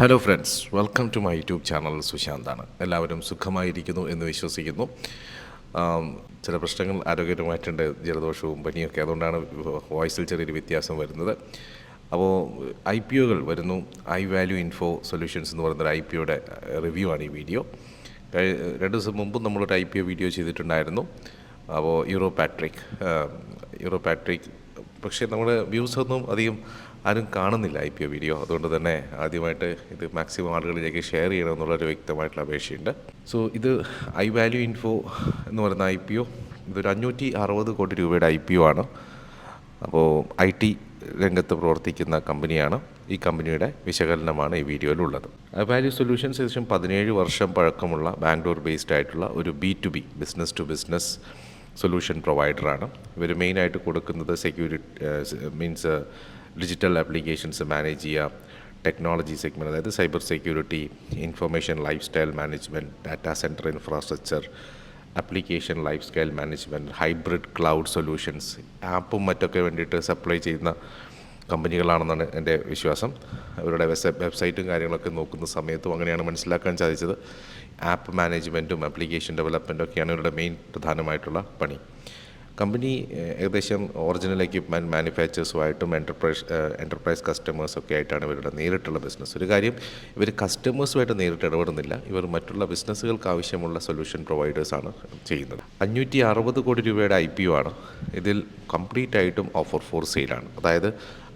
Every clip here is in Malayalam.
Hello friends welcome to my YouTube channel സുശാന്താണ്. എല്ലാവരും സുഖമായിരിക്കുന്നു എന്ന് വിശ്വസിക്കുന്നു. ചില പ്രശ്നങ്ങൾ ആരോഗ്യപരമായിട്ടുണ്ട് ജലദോഷവും പനിയൊക്കെ അതുകൊണ്ടാണ് വോയിസിൽ ചെറിയൊരു വ്യത്യാസം വരുന്നത്. അപ്പോൾ ഐ പി ഒകൾ വരുന്നു. ഐ വാല്യൂ ഇൻഫോ സൊല്യൂഷൻസ് എന്ന് പറയുന്നൊരു ഐ പി ഒയുടെ റിവ്യൂ ആണ് ഈ വീഡിയോ. രണ്ട് ദിവസം മുമ്പ് നമ്മളൊരു ഐ പി ഒ വീഡിയോ ചെയ്തിട്ടുണ്ടായിരുന്നു. അപ്പോൾ യൂറോ പാട്രിക് യൂറോ പാട്രിക്. പക്ഷേ നമ്മുടെ വ്യൂസ് ഒന്നും അധികം ആരും കാണുന്നില്ല ഐ പി ഒ വീഡിയോ. അതുകൊണ്ട് തന്നെ ആദ്യമായിട്ട് ഇത് മാക്സിമം ആളുകളിലേക്ക് ഷെയർ ചെയ്യണമെന്നുള്ളൊരു വ്യക്തമായിട്ടുള്ള അപേക്ഷയുണ്ട്. സോ ഇത് ഐ വാല്യൂ ഇൻഫോ എന്ന് പറയുന്ന ഐ പി ഒ ഇതൊരു അഞ്ഞൂറ്റി അറുപത് കോടി രൂപയുടെ ഐ പി ഒ ആണ്. അപ്പോൾ ഐ ടി രംഗത്ത് പ്രവർത്തിക്കുന്ന കമ്പനിയാണ്. ഈ കമ്പനിയുടെ വിശകലനമാണ് ഈ വീഡിയോയിലുള്ളത്. വാല്യൂ സൊല്യൂഷൻസ് ഏകദേശം പതിനേഴ് വർഷം പഴക്കമുള്ള ബാംഗ്ലൂർ ബേസ്ഡ് ആയിട്ടുള്ള ഒരു B to B business to business solution പ്രൊവൈഡറാണ് ഇവർ മെയിനായിട്ട് കൊടുക്കുന്നത് security means digital applications manage ചെയ്യുക ടെക്നോളജി സെഗ്മെന്റ് അതായത് cyber security information life style management data centre infrastructure application life style management hybrid cloud solutions ആപ്പും മറ്റൊക്കെ വേണ്ടിയിട്ട് സപ്ലൈ ചെയ്യുന്ന കമ്പനികളാണെന്നാണ് എന്റെ വിശ്വാസം. അവരുടെ വെബ് വെബ്സൈറ്റും കാര്യങ്ങളൊക്കെ നോക്കുന്ന സമയത്തും അങ്ങനെയാണ് മനസ്സിലാക്കാൻ സാധിച്ചത്. ആപ്പ് മാനേജ്മെന്റും ആപ്ലിക്കേഷൻ ഡെവലപ്മെന്റും ഒക്കെയാണ് ഇവരുടെ മെയിൻ പ്രധാനമായിട്ടുള്ള പണി. കമ്പനി ഏകദേശം ഒറിജിനൽ എക്യുപ്മെന്റ് മാനുഫാക്ചേഴ്സുമായിട്ടും എന്റർപ്രൈസ് എന്റർപ്രൈസ് കസ്റ്റമേഴ്സൊക്കെ ആയിട്ടാണ് ഇവരുടെ നേരിട്ടുള്ള ബിസിനസ് ഒരു കാര്യം ഇവർ കസ്റ്റമേഴ്സുമായിട്ട് നേരിട്ട് ഇടപെടുന്നില്ല. ഇവർ മറ്റുള്ള ബിസിനസ്സുകൾക്ക് ആവശ്യമുള്ള സൊല്യൂഷൻ പ്രൊവൈഡേഴ്സാണ് ചെയ്യുന്നത്. അഞ്ഞൂറ്റി അറുപത് കോടി രൂപയുടെ ഐ പി ഒ ആണ്. ഇതിൽ കംപ്ലീറ്റ് ആയിട്ടും ഓഫർ ഫോർ സെയിലാണ് അതായത്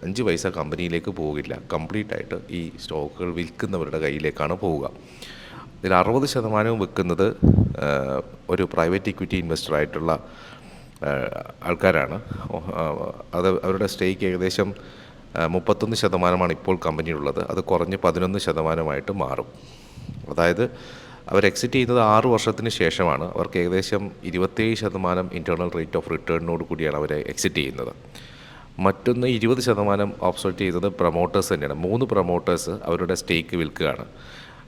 അഞ്ച് പൈസ കമ്പനിയിലേക്ക് പോകില്ല. കംപ്ലീറ്റ് ആയിട്ട് ഈ സ്റ്റോക്കുകൾ വിൽക്കുന്നവരുടെ കയ്യിലേക്കാണ് പോവുക. ഇതിൽ അറുപത് ശതമാനവും വിൽക്കുന്നത് ഒരു പ്രൈവറ്റ് ഇക്വിറ്റി ഇൻവെസ്റ്റർ ആയിട്ടുള്ള ആ, ആൾക്കാരാണ്. അത് അവരുടെ സ്റ്റേക്ക് ഏകദേശം മുപ്പത്തൊന്ന് ശതമാനമാണ് ഇപ്പോൾ കമ്പനിയുള്ളത് അത് കുറഞ്ഞ് പതിനൊന്ന് ശതമാനമായിട്ട് മാറും. അതായത് അവർ എക്സിറ്റ് ചെയ്യുന്നത് ആറ് വർഷത്തിന് ശേഷമാണ്. അവർക്ക് ഏകദേശം ഇരുപത്തേഴ് ശതമാനം ഇന്റേർണൽ റേറ്റ് ഓഫ് റിട്ടേണിനോട് കൂടിയാണ് അവർ എക്സിറ്റ് ചെയ്യുന്നത്. മറ്റൊന്ന് ഇരുപത് ശതമാനം ഓപ്സോട്ട് ചെയ്തത് പ്രൊമോട്ടേഴ്സ് തന്നെയാണ്. മൂന്ന് പ്രൊമോട്ടേഴ്സ് അവരുടെ സ്റ്റേക്ക് വിൽക്കുകയാണ്.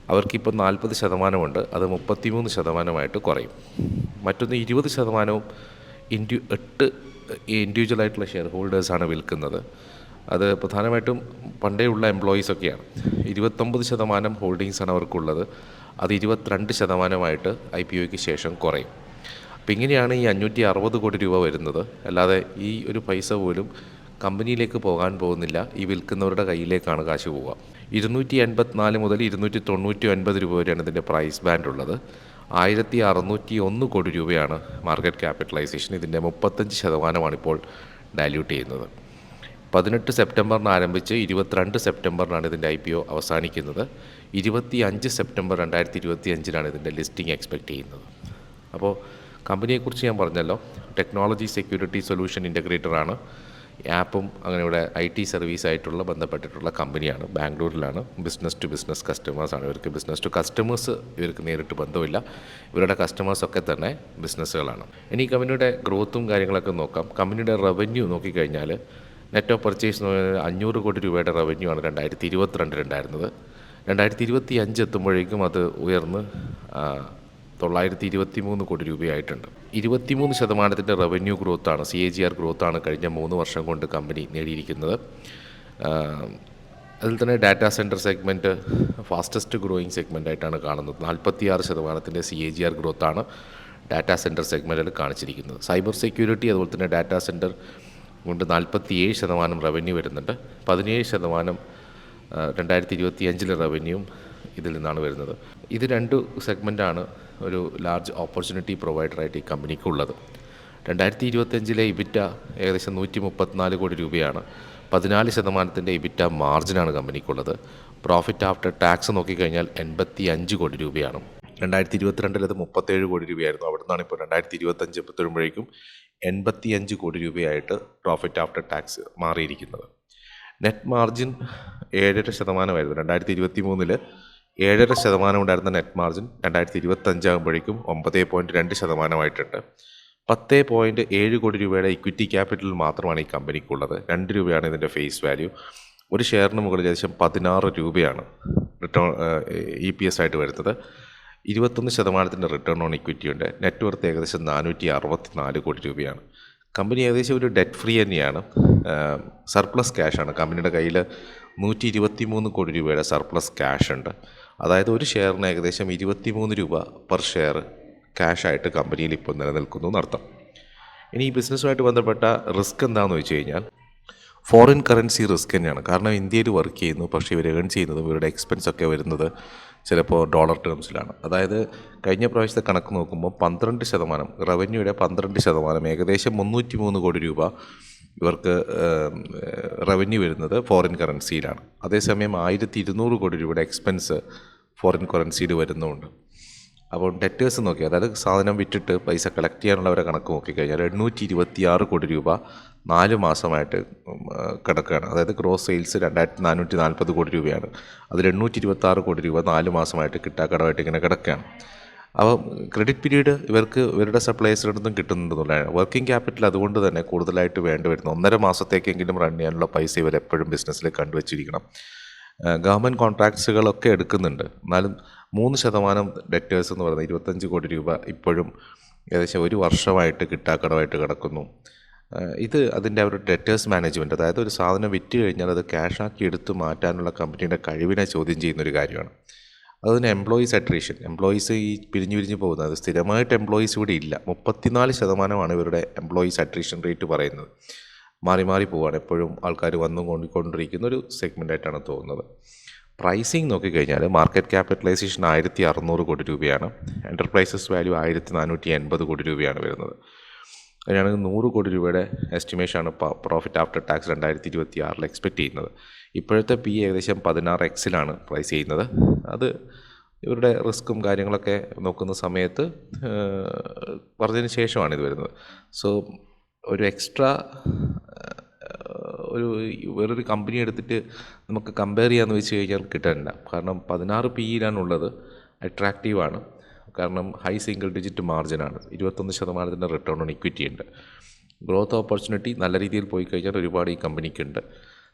അവർക്കിപ്പോൾ നാൽപ്പത് ശതമാനമുണ്ട്. അത് മുപ്പത്തിമൂന്ന് ശതമാനമായിട്ട് കുറയും. മറ്റൊന്ന് ഇരുപത് ശതമാനവും ഇൻഡ്യു എട്ട് ഇൻഡിവിജ്വൽ ആയിട്ടുള്ള ഷെയർ ഹോൾഡേഴ്സാണ് വിൽക്കുന്നത്. അത് പ്രധാനമായിട്ടും പണ്ടേ ഉള്ള എംപ്ലോയീസ് ഒക്കെയാണ്. ഇരുപത്തൊമ്പത് ശതമാനം ഹോൾഡിങ്സാണ് അവർക്കുള്ളത്. അത് ഇരുപത്തിരണ്ട് ശതമാനമായിട്ട് ഐ പി ഒയ്ക്ക് ശേഷം കുറയും. അപ്പം ഇങ്ങനെയാണ് ഈ അഞ്ഞൂറ്റി അറുപത് കോടി രൂപ വരുന്നത്. അല്ലാതെ ഈ ഒരു പൈസ പോലും കമ്പനിയിലേക്ക് പോകാൻ പോകുന്നില്ല. ഈ വിൽക്കുന്നവരുടെ കയ്യിലേക്കാണ് കാശ് പോവുക. ഇരുന്നൂറ്റി എൺപത്തിനാല് മുതൽ ഇരുന്നൂറ്റി തൊണ്ണൂറ്റി ഒൻപത് രൂപ വരെയാണ് ഇതിന്റെ പ്രൈസ് ബാൻഡ് ഉള്ളത്. ആയിരത്തി അറുന്നൂറ്റി ഒന്ന് കോടി രൂപയാണ് മാർക്കറ്റ് ക്യാപിറ്റലൈസേഷൻ ഇതിന്റെ മുപ്പത്തഞ്ച് ശതമാനമാണ് ഇപ്പോൾ ഡയല്യൂട്ട് ചെയ്യുന്നത്. പതിനെട്ട് സെപ്റ്റംബറിന് ആരംഭിച്ച് ഇരുപത്തിരണ്ട് സെപ്റ്റംബറിനാണ് ഇതിന്റെ ഐ പി ഒ അവസാനിക്കുന്നത്. ഇരുപത്തി അഞ്ച് സെപ്റ്റംബർ രണ്ടായിരത്തി ഇരുപത്തി അഞ്ചിനാണ് ഇതിന്റെ ലിസ്റ്റിംഗ് എക്സ്പെക്ട് ചെയ്യുന്നത്. അപ്പോൾ കമ്പനിയെക്കുറിച്ച് ഞാൻ പറഞ്ഞല്ലോ ടെക്നോളജി സെക്യൂരിറ്റി സൊല്യൂഷൻ ഇന്റഗ്രേറ്ററാണ് ആപ്പും അങ്ങനെ ഇവിടെ ഐ ടി സർവീസ് ആയിട്ടുള്ള ബന്ധപ്പെട്ടിട്ടുള്ള കമ്പനിയാണ്. ബാംഗ്ലൂരിലാണ്. ബിസിനസ് ടു ബിസിനസ് കസ്റ്റമേഴ്സാണ് ഇവർക്ക്. ബിസിനസ് ടു കസ്റ്റമേഴ്സ് ഇവർക്ക് നേരിട്ട് ബന്ധമില്ല. ഇവരുടെ കസ്റ്റമേഴ്സൊക്കെ തന്നെ ബിസിനസ്സുകളാണ്. ഇനി കമ്പനിയുടെ ഗ്രോത്തും കാര്യങ്ങളൊക്കെ നോക്കാം. കമ്പനിയുടെ റവന്യൂ നോക്കിക്കഴിഞ്ഞാൽ നെറ്റ് ഓഫ് പർച്ചേസ് അഞ്ഞൂറ് കോടി രൂപയുടെ റവന്യൂ ആണ് രണ്ടായിരത്തി ഇരുപത്തിരണ്ടിലുണ്ടായിരുന്നത് രണ്ടായിരത്തി ഇരുപത്തി അഞ്ച് എത്തുമ്പോഴേക്കും അത് ഉയർന്ന് തൊള്ളായിരത്തി ഇരുപത്തി മൂന്ന് കോടി രൂപയായിട്ടുണ്ട്. ഇരുപത്തിമൂന്ന് ശതമാനത്തിന്റെ റവന്യൂ ഗ്രോത്താണ് സി എ ജി ആർ ഗ്രോത്താണ് കഴിഞ്ഞ മൂന്ന് വർഷം കൊണ്ട് കമ്പനി നേടിയിരിക്കുന്നത്. അതിൽ തന്നെ data centre segment fastest growing segment ആയിട്ടാണ് കാണുന്നത്. നാൽപ്പത്തിയാറ് ശതമാനത്തിന്റെ സി എ ജി ആർ ഗ്രോത്താണ് ഡാറ്റാ സെന്റർ സെഗ്മെന്റിൽ കാണിച്ചിരിക്കുന്നത്. സൈബർ സെക്യൂരിറ്റി അതുപോലെ തന്നെ ഡാറ്റാ സെന്റർ കൊണ്ട് നാൽപ്പത്തിയേഴ് ശതമാനം റവന്യൂ വരുന്നുണ്ട്. പതിനേഴ് ശതമാനം രണ്ടായിരത്തി ഇരുപത്തി അഞ്ചിലെ റവന്യൂവും ഇതിൽ നിന്നാണ് വരുന്നത്. ഇത് രണ്ട് സെഗ്മെന്റാണ് ഒരു ലാർജ് ഓപ്പർച്യൂണിറ്റി പ്രൊവൈഡറായിട്ട് ഈ കമ്പനിക്കുള്ളത്. രണ്ടായിരത്തി ഇരുപത്തഞ്ചിലെ ഇബിറ്റ ഏകദേശം നൂറ്റി മുപ്പത്തിനാല് കോടി രൂപയാണ്. പതിനാല് ശതമാനത്തിന്റെ ഇബിറ്റ മാർജിനാണ് കമ്പനിക്കുള്ളത്. പ്രോഫിറ്റ് ആഫ്റ്റർ ടാക്സ് നോക്കിക്കഴിഞ്ഞാൽ എൺപത്തി അഞ്ച് കോടി രൂപയാണ്. രണ്ടായിരത്തി ഇരുപത്തിരണ്ടിൽ അത് മുപ്പത്തേഴ് കോടി രൂപയായിരുന്നു. അവിടെ നിന്നാണ് ഇപ്പോൾ രണ്ടായിരത്തി ഇരുപത്തഞ്ച് എത്തുമ്പോഴേക്കും എൺപത്തി അഞ്ച് കോടി രൂപയായിട്ട് പ്രോഫിറ്റ് ആഫ്റ്റർ ടാക്സ് മാറിയിരിക്കുന്നത്. നെറ്റ് മാർജിൻ ഏഴര ശതമാനമായിരുന്നു. രണ്ടായിരത്തി ഇരുപത്തി മൂന്നിൽ ഏഴര ശതമാനം ഉണ്ടായിരുന്ന നെറ്റ് മാർജിൻ രണ്ടായിരത്തി ഇരുപത്തഞ്ചാകുമ്പോഴേക്കും ഒമ്പത് പോയിന്റ് രണ്ട് ശതമാനമായിട്ടുണ്ട്. പത്ത് പോയിന്റ് ഏഴ് കോടി രൂപയുടെ ഇക്വിറ്റി ക്യാപിറ്റൽ മാത്രമാണ് ഈ കമ്പനിക്കുള്ളത് രണ്ട് രൂപയാണ് ഇതിന്റെ ഫേസ് വാല്യൂ ഒരു ഷെയറിന് മുകളിൽ ഏകദേശം പതിനാറ് രൂപയാണ് റിട്ടേൺ ഇ പി എസ് ആയിട്ട് വരുന്നത്. ഇരുപത്തൊന്ന് ശതമാനത്തിന്റെ റിട്ടേൺ ഓൺ ഇക്വിറ്റി ഉണ്ട്. നെറ്റ് വർത്ത് ഏകദേശം നാനൂറ്റി അറുപത്തി നാല് കോടി രൂപയാണ്. കമ്പനി ഏകദേശം ഒരു ഡെറ്റ് ഫ്രീ തന്നെയാണ്. സർപ്ലസ് ക്യാഷാണ് കമ്പനിയുടെ കയ്യിൽ നൂറ്റി ഇരുപത്തി മൂന്ന് കോടി രൂപയുടെ സർപ്ലസ് ക്യാഷ് ഉണ്ട്. അതായത് ഒരു ഷെയറിന് ഏകദേശം ഇരുപത്തി മൂന്ന് രൂപ പെർ ഷെയർ ക്യാഷായിട്ട് കമ്പനിയിൽ ഇപ്പോൾ നിലനിൽക്കുന്നു എന്നർത്ഥം. ഇനി ഈ ബിസിനസ്സുമായിട്ട് ബന്ധപ്പെട്ട റിസ്ക് എന്താണെന്ന് വെച്ച് കഴിഞ്ഞാൽ ഫോറിൻ കറൻസി റിസ്ക് തന്നെയാണ്. കാരണം ഇന്ത്യയിൽ വർക്ക് ചെയ്യുന്നു പക്ഷേ ഇവർ ഏൺ ചെയ്യുന്നത് ഇവരുടെ എക്സ്പെൻസ് ഒക്കെ വരുന്നത് ചിലപ്പോൾ ഡോളർ ടേംസിലാണ് അതായത് കഴിഞ്ഞ പ്രാവശ്യത്തെ കണക്ക് നോക്കുമ്പോൾ പന്ത്രണ്ട് ശതമാനം റവന്യൂയുടെ പന്ത്രണ്ട് ശതമാനം ഏകദേശം മുന്നൂറ്റി മൂന്ന് കോടി രൂപ ഇവർക്ക് റവന്യൂ വരുന്നത് ഫോറിൻ കറൻസിയിലാണ് അതേസമയം ആയിരത്തി ഇരുന്നൂറ് കോടി രൂപയുടെ എക്സ്പെൻസ് ഫോറിൻ കറൻസിയിൽ വരുന്നുമുണ്ട് അപ്പോൾ ഡെറ്റേഴ്സ് നോക്കി അതായത് സാധനം വിറ്റിട്ട് പൈസ കളക്ട് ചെയ്യാനുള്ളവരെ കണക്ക് നോക്കിക്കഴിഞ്ഞാൽ എണ്ണൂറ്റി ഇരുപത്തി ആറ് കോടി രൂപ നാല് മാസമായിട്ട് കിടക്കുകയാണ്. അതായത് ഗ്രോസ് സെയിൽസ് രണ്ടായിരത്തി നാനൂറ്റി നാൽപ്പത് കോടി രൂപയാണ്. അതിൽ എണ്ണൂറ്റി ഇരുപത്തി ആറ് കോടി രൂപ നാല് മാസമായിട്ട് കിട്ടാക്കടമായിട്ട് ഇങ്ങനെ കിടക്കുകയാണ്. അപ്പോൾ ക്രെഡിറ്റ് പീരീഡ് ഇവർക്ക് ഇവരുടെ സപ്ലൈസിൽ നിന്നും കിട്ടുന്നുണ്ടെന്നുള്ളതാണ് വർക്കിംഗ് ക്യാപിറ്റൽ അതുകൊണ്ട് തന്നെ കൂടുതലായിട്ട് വേണ്ടി വരുന്നു ഒന്നര മാസത്തേക്കെങ്കിലും റൺ ചെയ്യാനുള്ള പൈസ ഇവർ എപ്പോഴും ബിസിനസ്സിൽ കണ്ടുവച്ചിരിക്കണം. ഗവൺമെന്റ് കോൺട്രാക്ട്സുകളൊക്കെ എടുക്കുന്നുണ്ട്. എന്നാലും മൂന്ന് ശതമാനം ഡെറ്റേഴ്സ് എന്ന് പറയുന്നത് ഇരുപത്തഞ്ച് കോടി രൂപ ഇപ്പോഴും ഏകദേശം ഒരു വർഷമായിട്ട് കിട്ടാക്കടമായിട്ട് കിടക്കുന്നു. ഇത് അതിന്റെ ഒരു ഡെറ്റേഴ്സ് മാനേജ്മെന്റ് അതായത് ഒരു സാധനം വിറ്റ് കഴിഞ്ഞാൽ അത് ക്യാഷാക്കി എടുത്ത് മാറ്റാനുള്ള കമ്പനിയുടെ കഴിവിനെ ചോദ്യം ചെയ്യുന്നൊരു കാര്യമാണ്. അതുപോലെ എംപ്ലോയീസ് അട്രീഷൻ എംപ്ലോയീസ് ഈ പിരിഞ്ഞു പിരിഞ്ഞു പോകുന്നത് സ്ഥിരമായിട്ട് എംപ്ലോയീസ് ഇവിടെ ഇല്ല. മുപ്പത്തിനാല് ശതമാനമാണ് ഇവരുടെ എംപ്ലോയീസ് അട്രീഷൻ റേറ്റ് പറയുന്നത്. മാറി മാറി പോവുകയാണ് എപ്പോഴും ആൾക്കാർ വന്നു കൊണ്ടിക്കൊണ്ടിരിക്കുന്ന ഒരു സെഗ്മെന്റായിട്ടാണ് തോന്നുന്നത്. പ്രൈസിങ് നോക്കിക്കഴിഞ്ഞാൽ മാർക്കറ്റ് ക്യാപിറ്റലൈസേഷൻ ആയിരത്തി അറുന്നൂറ് കോടി രൂപയാണ്. എന്റർപ്രൈസസ് വാല്യൂ ആയിരത്തി നാനൂറ്റി എൺപത് കോടി രൂപയാണ് വരുന്നത്. അതിനാണെങ്കിൽ നൂറ് കോടി രൂപയുടെ എസ്റ്റിമേഷനാണ് പ്രോഫിറ്റ് ആഫ്റ്റർ ടാക്സ് രണ്ടായിരത്തി ഇരുപത്തി ആറിൽ എക്സ്പെക്റ്റ് ചെയ്യുന്നത്. ഇപ്പോഴത്തെ പി ഏകദേശം പതിനാറ് എക്സിലാണ് പ്രൈസ് ചെയ്യുന്നത്. അത് ഇവരുടെ റിസ്ക്കും കാര്യങ്ങളൊക്കെ നോക്കുന്ന സമയത്ത് പറഞ്ഞതിന് ശേഷമാണ് ഇത് വരുന്നത്. സോ ഒരു എക്സ്ട്രാ ഒരു വേറൊരു കമ്പനി എടുത്തിട്ട് നമുക്ക് കമ്പയർ ചെയ്യാമെന്ന് വെച്ച് കഴിഞ്ഞാൽ കിട്ടാനില്ല കാരണം പതിനാറ് പി ഇയിലാണുള്ളത് അട്രാക്റ്റീവാണ് കാരണം ഹൈ സിംഗിൾ ഡിജിറ്റ് മാർജിനാണ് ഇരുപത്തൊന്ന് ശതമാനത്തിന്റെ റിട്ടേൺ ഓൺ ഇക്വിറ്റി ഉണ്ട്. ഗ്രോത്ത് ഓപ്പർച്യൂണിറ്റി നല്ല രീതിയിൽ പോയി കഴിഞ്ഞാൽ ഒരുപാട് ഈ കമ്പനിക്കുണ്ട്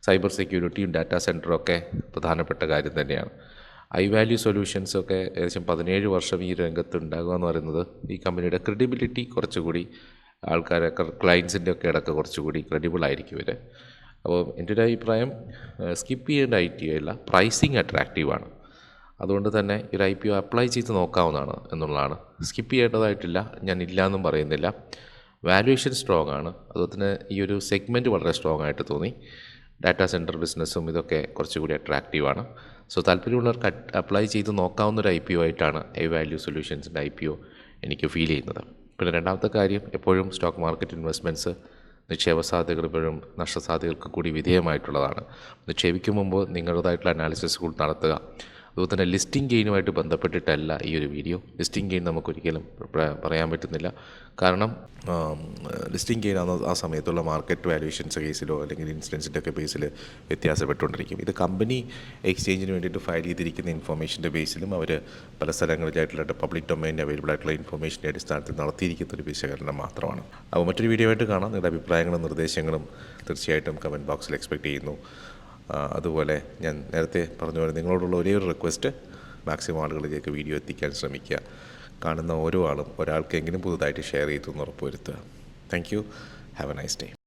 സൈബർ സെക്യൂരിറ്റിയും ഡാറ്റാ സെന്ററും ഒക്കെ പ്രധാനപ്പെട്ട കാര്യം തന്നെയാണ്. ഐ വാല്യൂ സൊല്യൂഷൻസ് ഒക്കെ ഏകദേശം പതിനേഴ് വർഷം ഈ രംഗത്ത് ഉണ്ടാകുക എന്ന് പറയുന്നത് ഈ കമ്പനിയുടെ ക്രെഡിബിലിറ്റി കുറച്ചുകൂടി ആൾക്കാരൊക്കെ ക്ലയൻസിന്റെ ഒക്കെ ഇടയ്ക്ക് കുറച്ചുകൂടി ക്രെഡിബിൾ ആയിരിക്കും ഇവർ അപ്പോൾ എന്റെ ഒരു അഭിപ്രായം സ്കിപ്പ് ചെയ്യേണ്ട ഐ ടി അല്ല പ്രൈസിങ് അട്രാക്റ്റീവാണ് അതുകൊണ്ട് തന്നെ ഒരു ഐ പി ഒ അപ്ലൈ ചെയ്ത് നോക്കാവുന്നതാണ് എന്നുള്ളതാണ്. സ്കിപ്പ് ചെയ്യേണ്ടതായിട്ടില്ല ഞാൻ ഇല്ല എന്നും പറയുന്നില്ല. വാല്യുവേഷൻ സ്ട്രോങ് ആണ്. അതുപോലെ തന്നെ ഈ ഒരു സെഗ്മെന്റ് വളരെ സ്ട്രോങ് ആയിട്ട് തോന്നി. ഡാറ്റാ സെന്റർ ബിസിനസ്സും ഇതൊക്കെ കുറച്ചുകൂടി അട്രാക്റ്റീവാണ് സോ താല്പര്യമുള്ളവർക്ക് അപ്ലൈ ചെയ്ത് നോക്കാവുന്ന ഒരു ഐ പി ഒ ആയിട്ടാണ് എ വാല്യൂ സൊല്യൂഷൻസിന്റെ ഐ പി ഒ എനിക്ക് ഫീൽ ചെയ്യുന്നത്. പിന്നെ രണ്ടാമത്തെ കാര്യം എപ്പോഴും സ്റ്റോക്ക് മാർക്കറ്റ് ഇൻവെസ്റ്റ്മെന്റ്സ് നിക്ഷേപ സാധ്യതകൾ ഇപ്പോഴും നഷ്ടസാധ്യതകൾക്ക് കൂടി വിധേയമായിട്ടുള്ളതാണ്. നിക്ഷേപിക്കും മുമ്പ് നിങ്ങളുടേതായിട്ടുള്ള അനാലിസിസ് നടത്തുക. അതുപോലെ തന്നെ ലിസ്റ്റിംഗ് ഗെയിനുമായിട്ട് ബന്ധപ്പെട്ടിട്ടല്ല ഈ ഒരു വീഡിയോ ലിസ്റ്റിംഗ് ഗെയിൻ നമുക്കൊരിക്കലും പറയാൻ പറ്റുന്നില്ല. കാരണം ലിസ്റ്റിംഗ് ഗെയിൻ ആ സമയത്തുള്ള മാർക്കറ്റ് വാല്യൂഷൻസ് കേസിലോ അല്ലെങ്കിൽ ഇൻസിഡൻസിന്റെ ഒക്കെ ബേസിൽ വ്യത്യാസപ്പെട്ടുകൊണ്ടിരിക്കും. ഇത് കമ്പനി എക്സ്ചേഞ്ചിന് വേണ്ടിയിട്ട് ഫയൽ ചെയ്തിരിക്കുന്ന ഇൻഫർമേഷന്റെ ബേസിലും അവർ പല സ്ഥലങ്ങളിലായിട്ടുള്ള പബ്ലിക് ഡൊമൈനിൽ അവൈലബിൾ ആയിട്ടുള്ള ഇൻഫർമേഷന്റെ അടിസ്ഥാനത്തിൽ നടത്തിയിരിക്കുന്ന ഒരു വിശകലനം മാത്രമാണ്. അപ്പോൾ മറ്റൊരു വീഡിയോ ആയിട്ട് കാണാം. നിങ്ങളുടെ അഭിപ്രായങ്ങളും നിർദ്ദേശങ്ങളും തീർച്ചയായിട്ടും കമന്റ് ബോക്സിൽ എക്സ്പെക്ട് ചെയ്യുന്നു. അതുപോലെ ഞാൻ നേരത്തെ പറഞ്ഞ പോലെ നിങ്ങളോടുള്ള ഒരേ ഒരു റിക്വസ്റ്റ് മാക്സിമം ആളുകളിലേക്ക് വീഡിയോ എത്തിക്കാൻ ശ്രമിക്കുക. കാണുന്ന ഓരോ ആളും ഒരാൾക്കെങ്കിലും പുതുതായിട്ട് ഷെയർ ചെയ്തു എന്ന് ഉറപ്പുവരുത്തുക thank you have a nice day